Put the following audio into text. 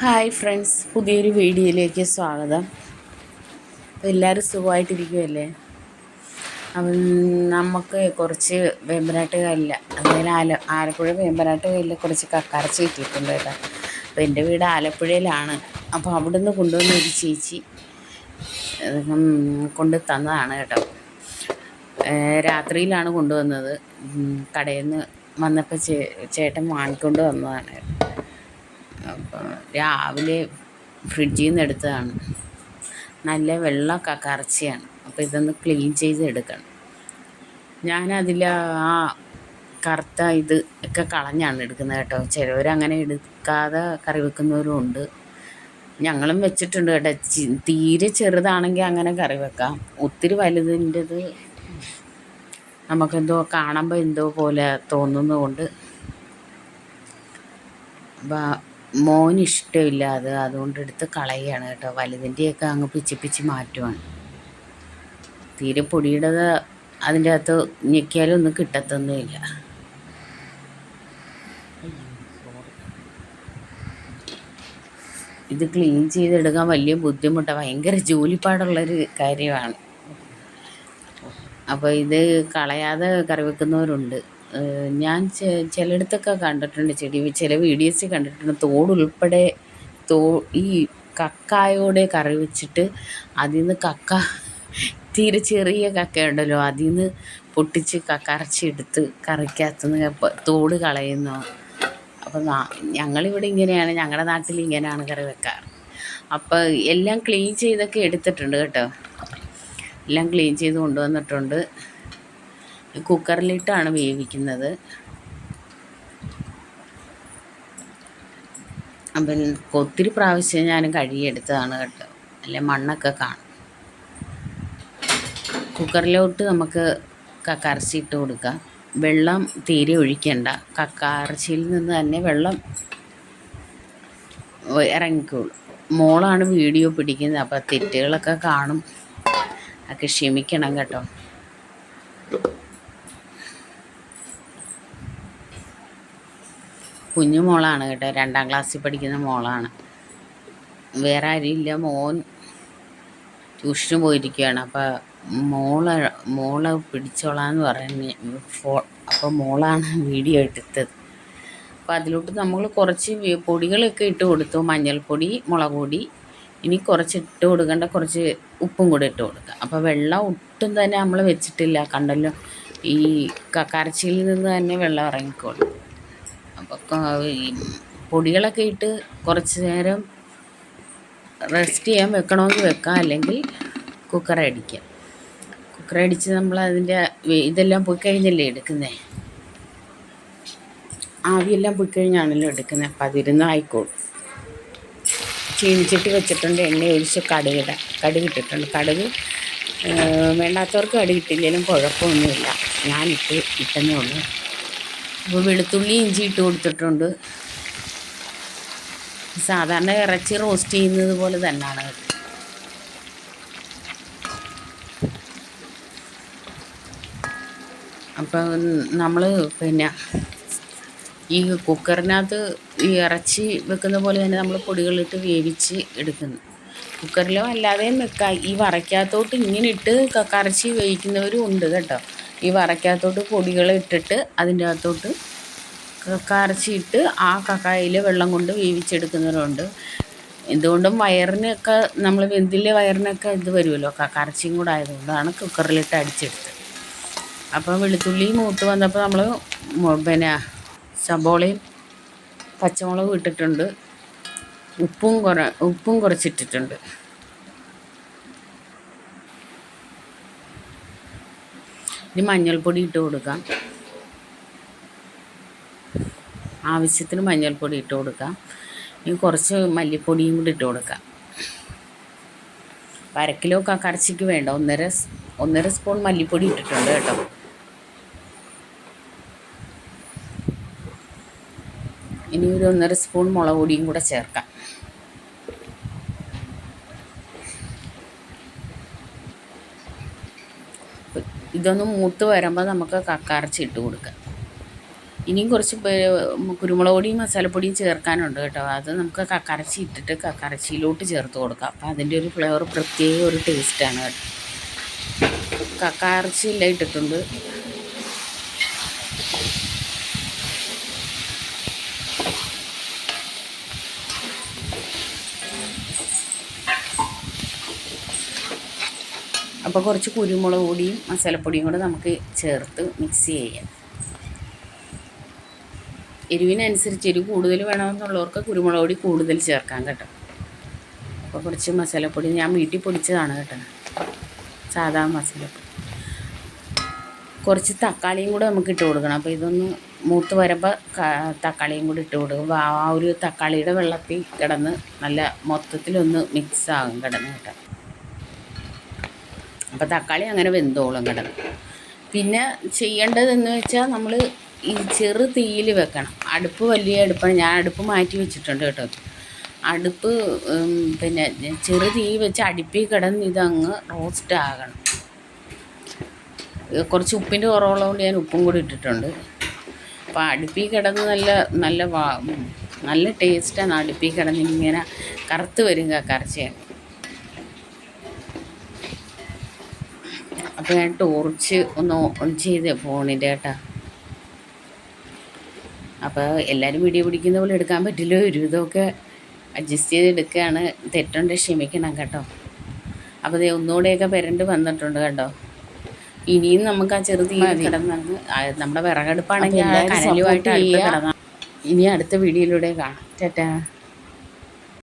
Hi friends പുതിയൊരു വീഡിയോയിലേക്ക് സ്വാഗതം. അപ്പം എല്ലാവരും സുഖമായിട്ടിരിക്കുമല്ലേ അപ്പം നമുക്ക് കുറച്ച് വേമ്പനാട്ട് കല്ല അതായത് ആല ആലപ്പുഴ വേമ്പനാട്ട് കല്ലിൽ കുറച്ച് കക്കറച്ചി കിട്ടിയിട്ടുണ്ട് കേട്ടോ. അപ്പോൾ എന്റെ വീട് ആലപ്പുഴയിലാണ്. അപ്പോൾ അവിടുന്ന് കൊണ്ടുവന്ന ഒരു ചേച്ചി കൊണ്ട് തന്നതാണ് കേട്ടോ. രാത്രിയിലാണ് കൊണ്ടുവന്നത്. കടയിൽ നിന്ന് വന്നപ്പോൾ ചേ ചേട്ടൻ വാങ്ങിക്കൊണ്ട് വന്നതാണ് രാവിലെ ഫ്രിഡ്ജിൽ നിന്ന് എടുത്തതാണ്. നല്ല വെള്ള കറച്ചിയാണ്. അപ്പോൾ ഇതൊന്ന് ക്ലീൻ ചെയ്ത് എടുക്കണം. ഞാനതിൽ ആ കറുത്ത ഇത് ഒക്കെ കളഞ്ഞാണ് എടുക്കുന്നത് കേട്ടോ. ചിലവരങ്ങനെ എടുക്കാതെ കറി വെക്കുന്നവരും ഉണ്ട്. ഞങ്ങളും വെച്ചിട്ടുണ്ട് കേട്ടോ. തീരെ ചെറുതാണെങ്കിൽ അങ്ങനെ കറി വെക്കാം. ഒത്തിരി വലുതിന്റെത് നമുക്കെന്തോ കാണുമ്പോൾ എന്തോ പോലെ തോന്നുന്നതുകൊണ്ട്. മോന് ഇഷ്ടമില്ല അത് അതുകൊണ്ട് എടുത്ത് കളയുകയാണ് കേട്ടോ. വലുതിന്റെയൊക്കെ അങ്ങ് പിച്ചി പിച്ചി മാറ്റുവാണ്. തീരെ പൊടിയുടേത് അതിന്റെ അകത്ത് ഞെക്കിയാലും ഒന്നും കിട്ടത്തൊന്നുമില്ല. ഇത് ക്ലീൻ ചെയ്തെടുക്കാൻ വലിയ ബുദ്ധിമുട്ടാണ് ഭയങ്കര ജോലിപ്പാടുള്ളൊരു കാര്യമാണ്. അപ്പോൾ ഇത് കളയാതെ കറി വെക്കുന്നവരുണ്ട്. ഞാൻ ചിലയിടത്തൊക്കെ കണ്ടിട്ടുണ്ട് ചെടി ചില വീഡിയോസിൽ കണ്ടിട്ടുണ്ട്. തോടുൾപ്പെടെ തോ ഈ കക്കായോടെ കറി വെച്ചിട്ട് അതിൽ നിന്ന് കക്ക തീരെ ചെറിയ കക്കയുണ്ടല്ലോ അതിൽ നിന്ന് പൊട്ടിച്ച് കക്കറച്ചി എടുത്ത് കറിക്കകത്തുനിന്ന് തോട് കളയുന്നു. അപ്പം ഞങ്ങളിവിടെ ഇങ്ങനെയാണ് ഞങ്ങളുടെ നാട്ടിൽ ഇങ്ങനെയാണ് കറി വെക്കാറ്. അപ്പോൾ എല്ലാം ക്ലീൻ ചെയ്തൊക്കെ എടുത്തിട്ടുണ്ട് കേട്ടോ. എല്ലാം ക്ലീൻ ചെയ്ത് കൊണ്ടുവന്നിട്ടുണ്ട്. കുക്കറിലിട്ടാണ് വേവിക്കുന്നത്. അപ്പം ഒത്തിരി പ്രാവശ്യം ഞാൻ കഴുകിയെടുത്തതാണ് കേട്ടോ. അല്ലെ മണ്ണൊക്കെ കാണും. കുക്കറിലോട്ട് നമുക്ക് കക്കറച്ചി ഇട്ട് കൊടുക്കാം. വെള്ളം തീരെ ഒഴിക്കണ്ട. കക്കറച്ചിയിൽ നിന്ന് തന്നെ വെള്ളം ഇറങ്ങിക്കോളും. മോളാണ് വീഡിയോ പിടിക്കുന്നത്. അപ്പോൾ തെറ്റുകളൊക്കെ കാണും. ഒക്കെ ക്ഷമിക്കണം കേട്ടോ. കുഞ്ഞു മോളാണ് കേട്ടോ. രണ്ടാം ക്ലാസ്സിൽ പഠിക്കുന്ന മോളാണ്. വേറെ ആരുമില്ല മോൻ ട്യൂഷന് പോയിരിക്കുകയാണ് അപ്പോൾ മോളെ മോളെ പിടിച്ചോളാന്ന് പറഞ്ഞ് ഫോ അപ്പോൾ മോളാണ് വീഡിയോ എടുത്തത്. അപ്പോൾ അതിലോട്ട് നമ്മൾ കുറച്ച് പൊടികളൊക്കെ ഇട്ട് കൊടുത്തു. മഞ്ഞൾപ്പൊടി മുളക് പൊടി ഇനി കുറച്ച് ഇട്ട് കൊടുക്കേണ്ട. കുറച്ച് ഉപ്പും കൂടെ ഇട്ട് കൊടുക്കുക അപ്പോൾ വെള്ളം ഒട്ടും തന്നെ നമ്മൾ വെച്ചിട്ടില്ല. കണ്ടല്ലോ. ഈ കക്കാരച്ചിയിൽ നിന്ന് തന്നെ വെള്ളം ഇറങ്ങിക്കോളും. പൊടികളൊക്കെ ഇട്ട് കുറച്ച് നേരം റെസ്റ്റ് ചെയ്യാൻ വെക്കണമെങ്കിൽ വെക്കാം. അല്ലെങ്കിൽ കുക്കർ അടിക്കാം. കുക്കർ അടിച്ച് നമ്മൾ അതിന്റെ ഇതെല്ലാം പോയി കഴിഞ്ഞല്ലേ എടുക്കുന്നത് ആവിയെല്ലാം പോയി കഴിഞ്ഞാണല്ലോ എടുക്കുന്നത് അപ്പം അതിരുന്ന് ആയിക്കോളും. ചീനിച്ചിട്ട് വെച്ചിട്ടുണ്ട്. എണ്ണ ഒഴിച്ച് കടുകിട കടുക് ഇട്ടിട്ടുണ്ട് കടുക് വേണ്ടാത്തവർക്ക് കടുകിട്ടില്ലെങ്കിലും കുഴപ്പമൊന്നുമില്ല. ഞാനിട്ട് ഇട്ടെന്നേ ഉള്ളൂ. അപ്പോൾ വെളുത്തുള്ളി ഇഞ്ചി ഇട്ട് കൊടുത്തിട്ടുണ്ട്. സാധാരണ ഇറച്ചി റോസ്റ്റ് ചെയ്യുന്നത് പോലെ തന്നെയാണ്. അപ്പം നമ്മൾ പിന്നെ ഈ കുക്കറിനകത്ത് ഈ ഇറച്ചി വെക്കുന്ന പോലെ തന്നെ നമ്മൾ പൊടികളിട്ട് വേവിച്ച് എടുക്കുന്നു. കുക്കറിലോ അല്ലാതെയും വെക്കാം. ഈ വറയ്ക്കകത്തോട്ട് ഇങ്ങനെ ഇട്ട് കറച്ചി വേവിക്കുന്നവരും ഉണ്ട് കേട്ടോ. ഈ വറയ്ക്കകത്തോട്ട് പൊടികൾ ഇട്ടിട്ട് അതിന്റെ അകത്തോട്ട് കറച്ചിട്ട് ആ കക്കായിൽ വെള്ളം കൊണ്ട് വേവിച്ചെടുക്കുന്നവരുണ്ട്. എന്തുകൊണ്ടും വയറിനൊക്കെ നമ്മൾ വെന്തിലെ വയറിനൊക്കെ ഇത് വരുമല്ലോ. കറച്ചിയും കൂടെ ആയതുകൊണ്ടാണ് കുക്കറിലിട്ട് അടിച്ചെടുത്തത്. അപ്പോൾ വെളുത്തുള്ളി മൂത്ത് വന്നപ്പോൾ നമ്മൾ പിന്നെ സബോളയും പച്ചമുളകും ഇട്ടിട്ടുണ്ട്. ഉപ്പും കുറ ഉപ്പും കുറച്ചിട്ടിട്ടുണ്ട്. ഇനി മഞ്ഞൾപ്പൊടി ഇട്ട് കൊടുക്കാം. ആവശ്യത്തിന് മഞ്ഞൾപ്പൊടി ഇട്ട് കൊടുക്കാം. ഇനി കുറച്ച് മല്ലിപ്പൊടിയും കൂടി ഇട്ട് കൊടുക്കാം. അര കിലോ കക്കറച്ചിക്ക് വേണ്ട. ഒന്നര ഒന്നര സ്പൂൺ മല്ലിപ്പൊടി ഇട്ടിട്ടുണ്ട് കേട്ടോ. ഇനി ഒരു ഒന്നര സ്പൂൺ മുളക് പൊടിയും കൂടെ ചേർക്കാം. ഇതൊന്ന് മൂത്ത് വരുമ്പോൾ നമുക്ക് കക്കറച്ചി ഇട്ട് കൊടുക്കാം. ഇനിയും കുറച്ച് കുരുമുളക് പൊടിയും മസാലപ്പൊടിയും ചേർക്കാനുണ്ട് കേട്ടോ. അത് നമുക്ക് കക്കറച്ചി ഇട്ടിട്ട് കക്കറച്ചിയിലോട്ട് ചേർത്ത് കൊടുക്കാം. അപ്പം അതിന്റെ ഒരു ഫ്ലേവർ പ്രത്യേക ഒരു ടേസ്റ്റാണ് കേട്ടോ. കക്കറച്ചിയെല്ലാം ഇട്ടിട്ടുണ്ട്. അപ്പോൾ കുറച്ച് കുരുമുളക് പൊടിയും മസാലപ്പൊടിയും കൂടെ നമുക്ക് ചേർത്ത് മിക്സ് ചെയ്യാം. എരിവിനനുസരിച്ച് എരിവ് കൂടുതൽ വേണമെന്നുള്ളവർക്ക് കുരുമുളക് പൊടി കൂടുതൽ ചേർക്കാം കേട്ടോ. അപ്പോൾ കുറച്ച് മസാലപ്പൊടി ഞാൻ വീട്ടിൽ പൊടിച്ചതാണ് കേട്ടോ. സാധാ മസാലപ്പൊടി. കുറച്ച് തക്കാളിയും കൂടെ നമുക്ക് ഇട്ട് കൊടുക്കണം. അപ്പോൾ ഇതൊന്ന് മൂത്ത് വരുമ്പോൾ തക്കാളിയും കൂടി ഇട്ട് കൊടുക്കും. ആ ഒരു തക്കാളിയുടെ വെള്ളത്തിൽ കിടന്ന് നല്ല മൊത്തത്തിലൊന്ന് മിക്സ് ആകും കിടന്ന് കേട്ടോ. അപ്പോൾ തക്കാളി അങ്ങനെ വെന്തോളും കിടന്ന് പിന്നെ ചെയ്യേണ്ടതെന്ന് വെച്ചാൽ നമ്മൾ ഈ ചെറു തീയിൽ വെക്കണം. അടുപ്പ് വലിയ അടുപ്പാണ്. ഞാൻ അടുപ്പ് മാറ്റി വെച്ചിട്ടുണ്ട് കേട്ടോ. അടുപ്പ് പിന്നെ ചെറു തീ വെച്ച് അടുപ്പിൽ കിടന്ന് ഇതങ്ങ് റോസ്റ്റ് ആകണം. കുറച്ച് ഉപ്പിന്റെ കുറവുള്ളതുകൊണ്ട് ഞാൻ ഉപ്പും കൂടി ഇട്ടിട്ടുണ്ട്. അപ്പോൾ അടുപ്പിൽ കിടന്ന് നല്ല നല്ല വാ നല്ല ടേസ്റ്റാണ് അടുപ്പിൽ കിടന്ന് ഇങ്ങനെ കറുത്ത് വരും കക്കറച്ചിയൊക്കെ അപ്പോൾ ഞാൻ ടോർച്ച് ഒന്ന് ഓൺ ചെയ്ത് ഫോണിന്റെ കേട്ടാ. അപ്പോൾ എല്ലാവരും വീഡിയോ പിടിക്കുന്ന പോലെ എടുക്കാൻ പറ്റില്ല. ഒരു ഇതൊക്കെ അഡ്ജസ്റ്റ് ചെയ്ത് എടുക്കുകയാണ്. തെറ്റുണ്ട് ക്ഷമിക്കണം കേട്ടോ. അപ്പോൾ ഇത് ഒന്നുകൂടെയൊക്കെ പെരണ്ട് വന്നിട്ടുണ്ട് കേട്ടോ. ഇനിയും നമുക്ക് ആ ചെറുതീ കിടന്നങ്ങ് ആ നമ്മുടെ വിറകടുപ്പാണെങ്കിൽ കനലുമായിട്ട് കിടന്ന. ഇനി അടുത്ത വീഡിയോയിലൂടെ കാണാം. ചേട്ടാ